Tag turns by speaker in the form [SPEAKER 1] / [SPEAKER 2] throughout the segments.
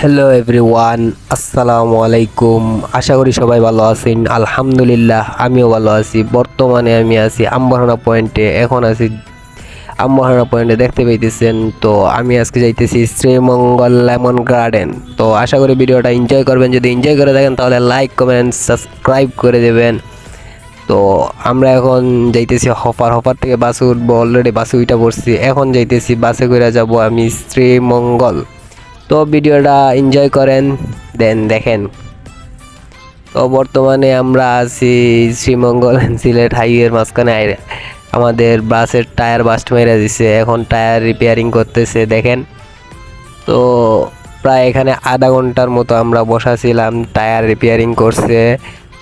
[SPEAKER 1] Hello everyone, আসসালামু আলাইকুম। আশা করি সবাই ভালো আছেন। আলহামদুলিল্লাহ, আমিও ভালো আছি। বর্তমানে আমি আছি আম্বাহানা পয়েন্টে এখন আছি আম্বাহানা পয়েন্টে দেখতে পাইতেছেন। তো আমি আজকে যাইতেছি শ্রীমঙ্গল লেমন গার্ডেন। তো আশা করি ভিডিওটা এনজয় করবেন। যদি এনজয় করে থাকেন, তাহলে লাইক কমেন্ট সাবস্ক্রাইব করে দেবেন। তো আমরা এখন যাইতেছি হফার। হফার থেকে বাসে উঠবো। অলরেডি বাসে উইটা পড়ছি। এখন যাইতেছি, বাসে করে যাব আমি শ্রীমঙ্গল। তো ভিডিওটা এনজয় করেন দেন দেখেন। তো বর্তমানে আমরা আছি শ্রীমঙ্গল সিলেট হাইওয়ের মাঝখানে আমাদের বাসের টায়ার বাস্ট মেরে দিছে। এখন টায়ার রিপেয়ারিং করতেছে, দেখেন। তো প্রায় এখানে আধা ঘণ্টার মতো আমরা বসা ছিলাম টায়ার রিপেয়ারিং করছে।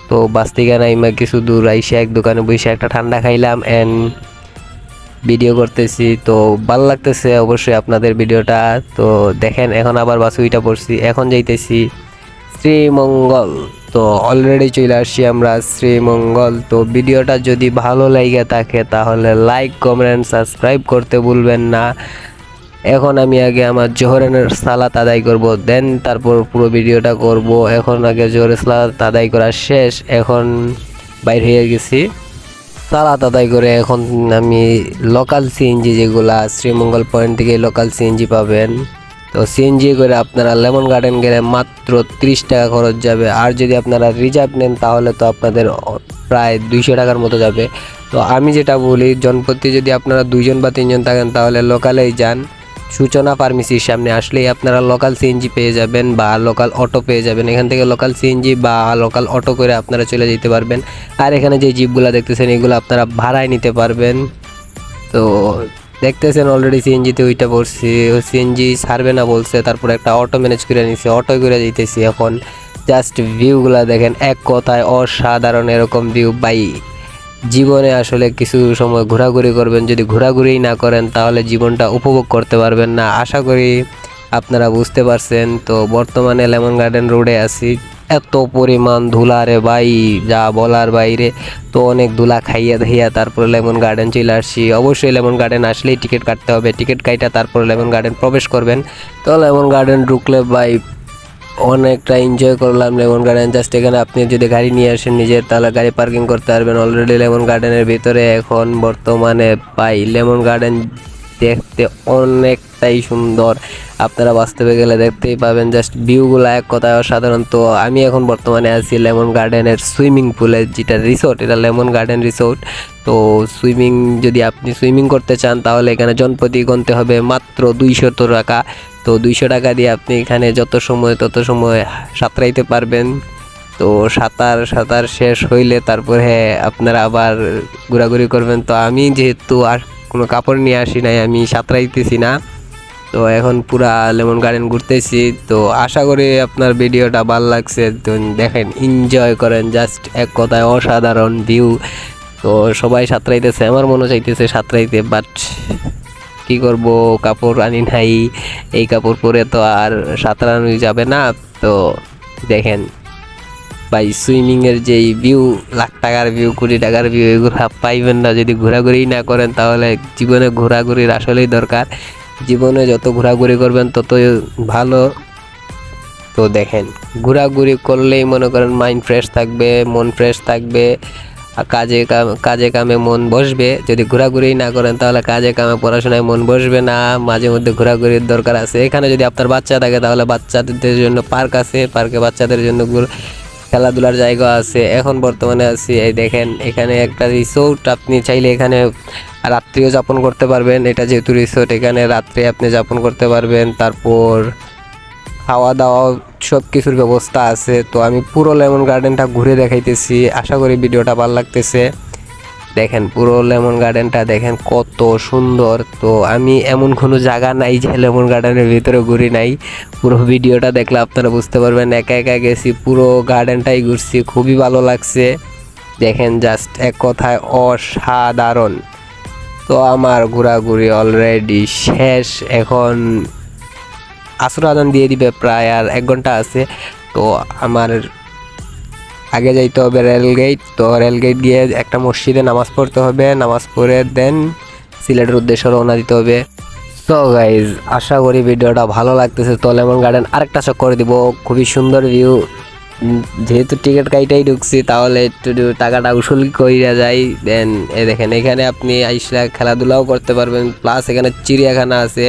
[SPEAKER 1] তো বাস থেকে নাইমা কিছু দূর আইসে এক দোকানে বসে একটা ঠান্ডা খাইলাম অ্যান্ড ভিডিও করতেছি, তো ভালো লাগতেছে অবশ্যই আপনাদের ভিডিওটা। তো দেখেন, এখন আবার বাস উইটা পড়ছি, এখন যাইতেছি শ্রীমঙ্গল। তো অলরেডি চলে আসছি আমরা শ্রীমঙ্গল। তো ভিডিওটা যদি ভালো লাগে থাকে, তাহলে লাইক কমেন্ট সাবস্ক্রাইব করতে ভুলবেন না। এখন আমি আগে আমার জোহরের সালাত আদায় করব দেন তারপর পুরো ভিডিওটা করব। এখন আগে জোহরের সালাত আদায় করা শেষ, এখন বাইর হয়ে গেছি। সালাত আদায় করে এখন আমি লোকাল সিএনজি যেগুলা শ্রীমঙ্গল পয়েন্ট থেকে লোকাল সিএনজি পাবেন। তো সিএনজি করে আপনারা লেমন গার্ডেন গেলে মাত্র ত্রিশ টাকা খরচ যাবে। আর যদি আপনারা রিজার্ভ নেন তাহলে তো আপনাদের প্রায় দুইশো টাকার মতো যাবে। তো আমি যেটা বলি, জনপ্রতি যদি আপনারা দুইজন বা তিনজন থাকেন তাহলে লোকালেই যান। সূচনা ফার্মেসির সামনে আসলেই আপনারা লোকাল সিএনজি পেয়ে যাবেন বা লোকাল অটো পেয়ে যাবেন। এখান থেকে লোকাল সিএনজি বা লোকাল অটো করে আপনারা চলে যেতে পারবেন। আর এখানে যে জিপগুলো দেখতেছেন, এগুলো আপনারা ভাড়ায় নিতে পারবেন। তো দেখতেছেন অলরেডি সিএনজিতে ওইটা পড়ছি সিএনজি ছাড়বে না বলছে, তারপর একটা অটো ম্যানেজ করে নিছি অটো করে যেতেছি এখন। জাস্ট ভিউগুলো দেখেন, এক কথায় অসাধারণ এরকম ভিউ বাই। জীবনে আসলে কিছু সময় ঘোরাঘুরি করবেন। যদি ঘোরাঘুরি না করেন, তাহলে জীবনটা উপভোগ করতে পারবেন না। আশা করি আপনারা বুঝতে পারছেন। তো বর্তমানে লেমন গার্ডেন রোডে আছি। এত পরিমাণ ধুলা রে যা বলার বাইরে। তো অনেক ধুলা খাইয়া খাইয়া তারপরে লেমন গার্ডেন চলে আসছি। অবশ্যই লেমন গার্ডেন আসলেই টিকিট কাটতে হবে। টিকিট কাইটা তারপরে লেমন গার্ডেন প্রবেশ করবেন। তো লেমন গার্ডেন ঢুকলে ভাই অনেকটা এনজয় করলাম লেমন গার্ডেন জাস্ট এখানে আপনি যদি গাড়ি নিয়ে আসেন, নিজের তাহলে গাড়ি পার্কিং করতে পারবেন। অলরেডি লেমন গার্ডেনের ভিতরে এখন বর্তমানে পাই। লেমন গার্ডেন দেখতে অনেকটাই সুন্দর। আপনারা বাস্তবে গেলে দেখতেই পাবেন জাস্ট ভিউগুলো এক কথায় অসাধারণ। তো আমি এখন বর্তমানে আছি লেমন গার্ডেনের সুইমিং পুলে যেটা রিসোর্ট এটা লেমন গার্ডেন রিসোর্ট তো সুইমিং যদি আপনি সুইমিং করতে চান, তাহলে এখানে জনপ্রতি গুনতে হবে মাত্র দুইশো টাকা। তো দুইশো টাকা দিয়ে আপনি এখানে যত সময় তত সময় সাঁতরাইতে পারবেন। তো সাঁতার সাঁতার শেষ হইলে তারপরে আপনারা আবার ঘোরাঘুরি করবেন। তো আমি যেহেতু আর কোনো কাপড় নিয়ে আসি নাই, আমি সাঁতরাইতেছি না। তো এখন পুরা লেমন গার্ডেন ঘুরতেছি। তো আশা করি আপনার ভিডিওটা ভালো লাগছে, তো দেখেন এনজয় করেন। জাস্ট এক কথায় অসাধারণ ভিউ তো সবাই সাঁতরাইতেছে, আমার মনে চাইতেছে সাঁতরাইতে বাট কি করব? কাপড় আনি নাই। এই কাপড় পরে তো আর সাঁতরানো যাবে না। তো দেখেন, ভাই সুইমিং এর যেই ভিউ লাখ টাকার ভিউ কোটি টাকার ভিউ এগুলো পাইবেন না। যদি ঘোরাঘুরি না করেন, তাহলে জীবনে ঘোরাঘুরির আসলেই দরকার। জীবনে যত ঘোরাঘুরি করবেন, ততই ভালো। তো দেখেন, ঘোরাঘুরি করলেই মনে করেন মাইন্ড ফ্রেশ থাকবে, মন ফ্রেশ থাকবে। কাজে কাজে কামে মন বসবে। যদি ঘোরাঘুরি না করেন তাহলে কাজে কামে পড়াশোনায় মন বসবে না। মাঝে মধ্যে ঘোরাঘুরির দরকার আছে। এখানে যদি আপনার বাচ্চা থাকে তাহলে বাচ্চাদের জন্য পার্ক আছে। পার্কে বাচ্চাদের জন্য খেলাধুলার জায়গা আছে। এখন বর্তমানে আছি, এই দেখেন, এখানে একটা রিসোর্ট আপনি চাইলে এখানে রাত্রিও যাপন করতে পারবেন। এটা যেহেতু রিসোর্ট এখানে রাত্রে আপনি যাপন করতে পারবেন। তারপর খাওয়া দাওয়া, সব কিছুর ব্যবস্থা আছে। তো আমি পুরো লেমন গার্ডেনটা ঘুরে দেখাইতেছি। আশা করি ভিডিওটা ভালো লাগতেছে। দেখেন, পুরো লেমন গার্ডেনটা দেখেন কত সুন্দর। তো আমি এমন কোনো জায়গা নাই যে লেমন গার্ডেনের ভিতরে ঘুরি নাই। পুরো ভিডিওটা দেখলে আপনারা বুঝতে পারবেন, একা একা গেছি, পুরো গার্ডেনটাই ঘুরছি, খুবই ভালো লাগছে। দেখেন জাস্ট এক কথায় অসাধারণ। তো আমার ঘোরাঘুরি অলরেডি শেষ। এখন আসর আজান দিয়ে দিবে, প্রায় আর এক ঘণ্টা আছে। তো আমার আগে যাইতে হবে রেলগেট তো রেলগেট গিয়ে একটা মসজিদে নামাজ পড়তে হবে। নামাজ পড়ে দেন সিলেটের উদ্দেশ্যে রওনা দিতে হবে। সো গাইজ আশা করি ভিডিওটা ভালো লাগতেছে। তো লেমন গার্ডেন আরেকটা শখ করে দিব। খুবই সুন্দর ভিউ যেহেতু টিকিট কাইটাই ঢুকছি, তাহলে একটু টাকাটা উসুল কইরা যাই দেন এ দেখেন, এখানে আপনি আইসা খেলাধুলাও করতে পারবেন। প্লাস এখানে চিড়িয়াখানা আছে।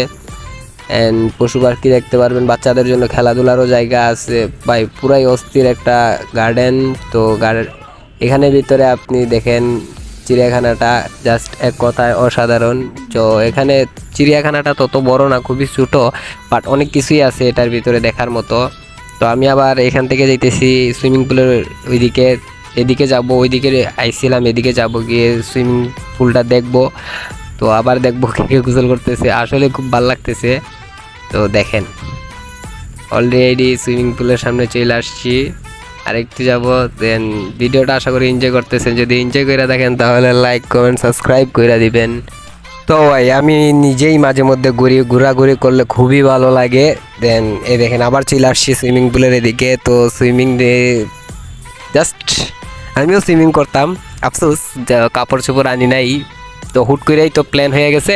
[SPEAKER 1] পশু পাখি দেখতে পারবেন, বাচ্চাদের জন্য খেলাধুলারও জায়গা আছে। ভাই, পুরাই অস্থির একটা গার্ডেন তো গার্ডেন এখানে ভিতরে আপনি দেখেন চিড়িয়াখানাটা জাস্ট এক কথায় অসাধারণ। তো এখানে চিড়িয়াখানাটা তত বড় না, খুবই ছোটো বাট অনেক কিছুই আছে এটার ভিতরে দেখার মতো। তো আমি আবার এখান থেকে যাইতেছি সুইমিং পুলের ওইদিকে, এদিকে যাব, ওইদিকে আইছিলাম, এদিকে যাব, গিয়ে সুইমিং পুলটা দেখব। তো আবার দেখব কে গোসল করতেছে, আসলে খুব ভালো লাগতেছে। তো দেখেন অলরেডি সুইমিং পুলের সামনে চলে আসছি। আরেকটু যাব দেন ভিডিওটা আশা করি এনজয় করতেছেন। যদি এনজয় করে দেখেন, তাহলে লাইক কমেন্ট সাবস্ক্রাইব করে দিবেন। তো ভাই, আমি নিজেই মাঝে মধ্যে ঘুরি ঘোরাঘুরি করলে খুবই ভালো লাগে। দেন এ দেখেন, আবার চলে আসছি সুইমিং পুলের এদিকে। তো সুইমিং জাস্ট আমিও সুইমিং করতাম। আফসোস কাপড় চোপড় আনি নাই। তো হুট করেই তো প্ল্যান হয়ে গেছে।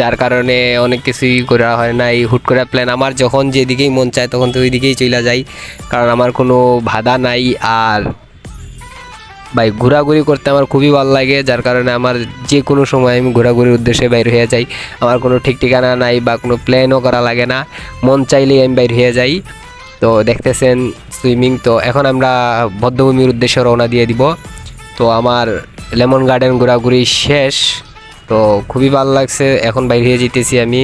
[SPEAKER 1] যার কারণে অনেক কিছুই করা হয় নাই। হুট করে প্ল্যান আমার যখন যেদিকেই মন চায় তখন তো ওইদিকেই চলে যাই, কারণ আমার কোনো বাধা নাই। আর ভাই, ঘোরাঘুরি করতে আমার খুবই ভালো লাগে, যার কারণে আমার যে কোনো সময় আমি ঘোরাঘুরির উদ্দেশ্যে বাইর হয়ে যাই। আমার কোনো ঠিক ঠিকানা নাই বা কোনো প্ল্যানও করা লাগে না। মন চাইলেই আমি বাইর হয়ে যাই। তো দেখতেছেন সুইমিং তো এখন আমরা বদ্ধভূমির উদ্দেশ্যে রওনা দিয়ে দিব। তো আমার লেমন গার্ডেন ঘোরাঘুরি শেষ। তো খুবই ভালো লাগছে। এখন বাইর যেতেছি আমি।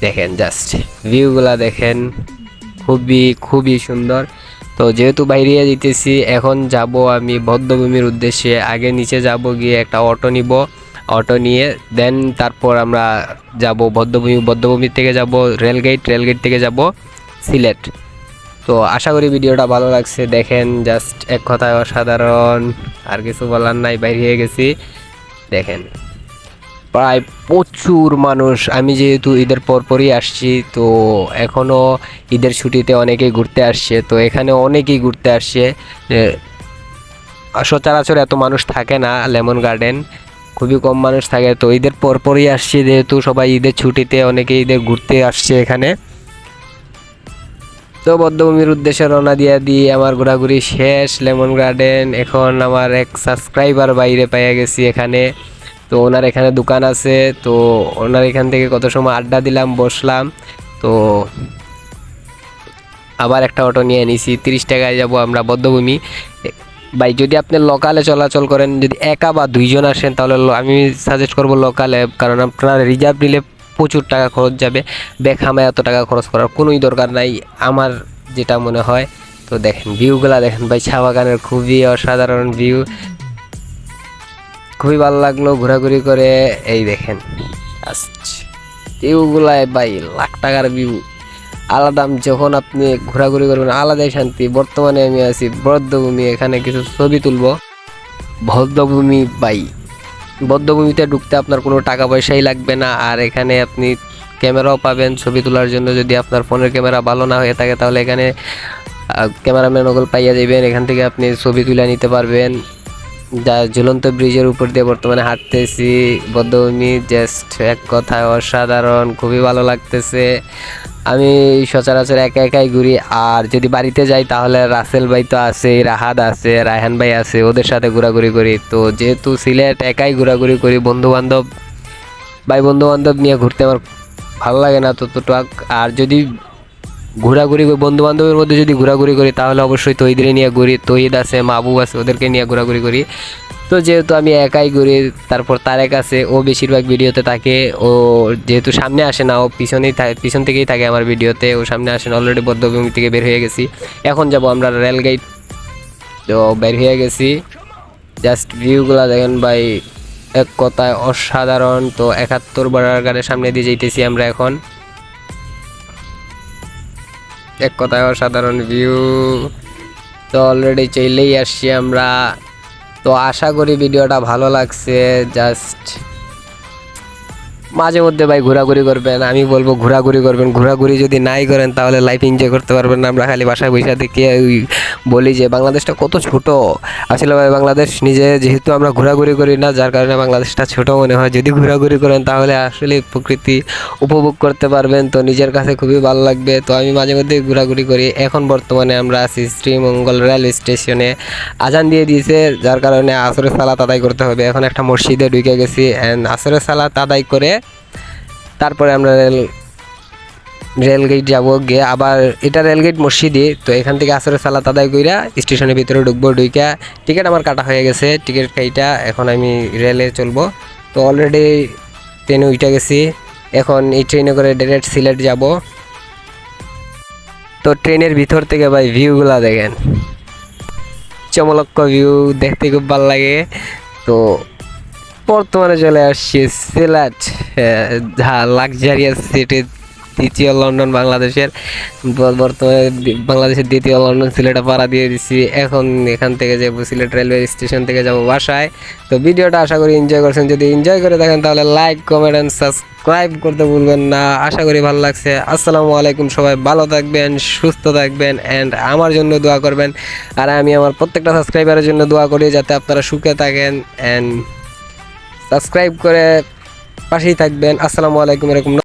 [SPEAKER 1] দেখেন জাস্ট ভিউগুলা দেখেন। খুবই খুবই সুন্দর। তো যেহেতু বাইরে যেতেছি, এখন যাব আমি বদ্ধভূমির উদ্দেশ্যে। আগে নিচে যাব, গিয়ে একটা অটো নিব। অটো নিয়ে দেন তারপর আমরা যাব বদ্ধভূমি বদ্ধভূমি থেকে যাব রেলগেট। রেলগেট থেকে যাব সিলেট। তো আশা করি ভিডিওটা ভালো লাগছে। দেখেন জাস্ট এক কথায় অসাধারণ। আর কিছু বলার নাই, বাইরে গেছি। দেখেন। প্রায় প্রচুর মানুষ। আমি যেহেতু ঈদের পরপরই আসছি, তো এখনও ঈদের ছুটিতে অনেকেই ঘুরতে আসছে, তো এখানে অনেকেই ঘুরতে আসছে। সচরাচর এত মানুষ থাকে না, লেমন গার্ডেন। খুবই কম মানুষ থাকে, তো ঈদের পরপরই আসছে, যেহেতু সবাই ঈদের ছুটিতে অনেকে ঈদের ঘুরতে আসছে এখানে। তো বদ্ধভূমির উদ্দেশ্যে রওনা দিয়ে দিই আমার ঘোরাঘুরি শেষ। লেমন গার্ডেন এখন আমার এক সাবস্ক্রাইবার বাইরে পেয়ে গেছি এখানে। তো ওনার এখানে দোকান আছে। তো ওনার এখান থেকে কত সময় আড্ডা দিলাম, বসলাম। তো আবার একটা অটো নিয়ে নিছি। তিরিশ টাকায় যাব আমরা বদ্ধভূমি। ভাই, যদি আপনি লোকালে চলাচল করেন, যদি একা বা দুইজন আসেন, তাহলে আমি সাজেস্ট করব লোকালে কারণ আপনার রিজার্ভ নিলে প্রচুর টাকা খরচ যাবে। বেখামে এত টাকা খরচ করার কোনোই দরকার নাই। আমার যেটা মনে হয়, তো দেখেন ভিউগুলা দেখেন ভাই চা বাগানের খুবই অসাধারণ ভিউ খুবই ভালো লাগল ঘোরাঘুরি করে। এই দেখেন ভিউগুলায় ভাই লাখ টাকার ভিউ আলাদা যখন আপনি ঘোরাঘুরি করবেন, আলাদাই শান্তি। বর্তমানে আমি আছি বদ্ধভূমি এখানে কিছু ছবি তুলবো। বদ্ধভূমি বাই বদ্ধভূমিতে ঢুকতে আপনার কোনো টাকা পয়সাই লাগবে না। আর এখানে আপনি ক্যামেরাও পাবেন, ছবি তোলার জন্য যদি আপনার ফোনের ক্যামেরা ভালো না হয়ে থাকে তাহলে এখানে ক্যামেরাম্যান ওগুলো পাইয়া যাবেন এখান থেকে আপনি ছবি তুলে নিতে পারবেন। যা ঝুলন্ত ব্রিজের উপর দিয়ে বর্তমানে হাঁটতেছি। বদ্ধভূমি জাস্ট এক কথায় অসাধারণ, খুবই ভালো লাগতেছে। আমি সচরাচর একা একাই ঘুরি। আর যদি বাড়িতে যাই, তাহলে রাসেল ভাই তো আছে রাহাদ আছে, রায়হান ভাই আছে, ওদের সাথে ঘোরাঘুরি করি। তো যেহেতু সিলেট একাই ঘোরাঘুরি করি বন্ধু বান্ধব ভাই বন্ধু বান্ধব নিয়ে ঘুরতে আমার ভালো লাগে না ততটুক। আর যদি ঘোরাঘুরি করি বন্ধু বান্ধবের মধ্যে যদি ঘোরাঘুরি করি, তাহলে অবশ্যই তৈদের নিয়ে ঘুরি তৈদ আছে, মাহবুব আছে, ওদেরকে নিয়ে ঘোরাঘুরি করি। তো যেহেতু আমি একাই ঘুরি, তারপর তারেক আছে, ও বেশিরভাগ ভিডিওতে থাকে, ও যেহেতু সামনে আসে না, ও পিছনেই থাকে পিছন থেকেই থাকে আমার ভিডিওতে, ও সামনে আসে না অলরেডি বদ্ধভূমি থেকে বের হয়ে গেছি। এখন যাব আমরা রেলগেট তো বের হয়ে গেছি। জাস্ট ভিউগুলা দেখেন ভাই, এক কথায় অসাধারণ, তো একাত্তর বারাগারের সামনে দিয়ে যাইতেছি আমরা এখন। এক কথায় অসাধারণ ভিউ। তো অলরেডি চলেই আসছি আমরা। তো আশা করি ভিডিওটা ভালো লাগছে জাস্ট মাঝে মধ্যে ভাই ঘোরাঘুরি করবেন, আমি বলব ঘোরাঘুরি করবেন, ঘোরাঘুরি যদি নাই করেন তাহলে লাইফ এনজয় করতে পারবেন না। আমরা খালি বাসায় বসে থেকে বলি যে বাংলাদেশটা কত ছোট। আসলে ভাই বাংলাদেশ নিজে যেহেতু আমরা ঘোরাঘুরি করি না, যার কারণে বাংলাদেশটা ছোট মনে হয়। যদি ঘোরাঘুরি করেন তাহলে আসলে প্রকৃতি উপভোগ করতে পারবেন। তো নিজের কাছে খুবই ভালো লাগবে। তো আমি মাঝে মধ্যে ঘোরাঘুরি করি। এখন বর্তমানে আমরা আছি শ্রীমঙ্গল রেল স্টেশনে। আজান দিয়ে দিয়েছে, যার কারণে আসরের সালাত আদায় করতে হবে। এখন একটা মসজিদে ঢুকে গেছি। অ্যান্ড আসরের সালাত আদায় করে তারপরে আমরা রেল, রেলগেট যাব গিয়ে আবার, এটা রেলগেট মসজিদে তো এখান থেকে আসরে সালাত আদায় কইরা স্টেশনের ভিতরে ঢুকবো, ঢুইকা। টিকিট আমার কাটা হয়ে গেছে, টিকিট কাইটা এখন আমি রেলে চলবো। তো অলরেডি ট্রেনে উঠে গেছি, এখন এই ট্রেনে করে ডাইরেক্ট সিলেট যাব। তো ট্রেনের ভিতর থেকে ভাই ভিউগুলা দেখেন। চমলক্ষ ভিউ দেখতে খুব ভালো লাগে। তো বর্তমানে চলে আসছি সিলেট যা লাক্সারিয়াস সিটি, দ্বিতীয় লন্ডন বাংলাদেশের। বর্তমানে বাংলাদেশের দ্বিতীয় লন্ডন সিলেটে পাড়া দিয়ে দিচ্ছি এখন এখান থেকে যাব সিলেট রেলওয়ে স্টেশন থেকে যাব বাসায়। তো ভিডিওটা আশা করি এনজয় করছেন। যদি এনজয় করে দেখেন তাহলে লাইক কমেন্ট অ্যান্ড সাবস্ক্রাইব করতে ভুলবেন না। আশা করি ভালো লাগছে। আসসালামু আলাইকুম সবাই। ভালো থাকবেন, সুস্থ থাকবেন অ্যান্ড আমার জন্য দোয়া করবেন। আর আমি আমার প্রত্যেকটা সাবস্ক্রাইবারের জন্য দোয়া করি যাতে আপনারা সুখে থাকেন অ্যান্ড সাবস্ক্রাইব করে পাশেই থাকবেন। আসসালামু আলাইকুম এরকম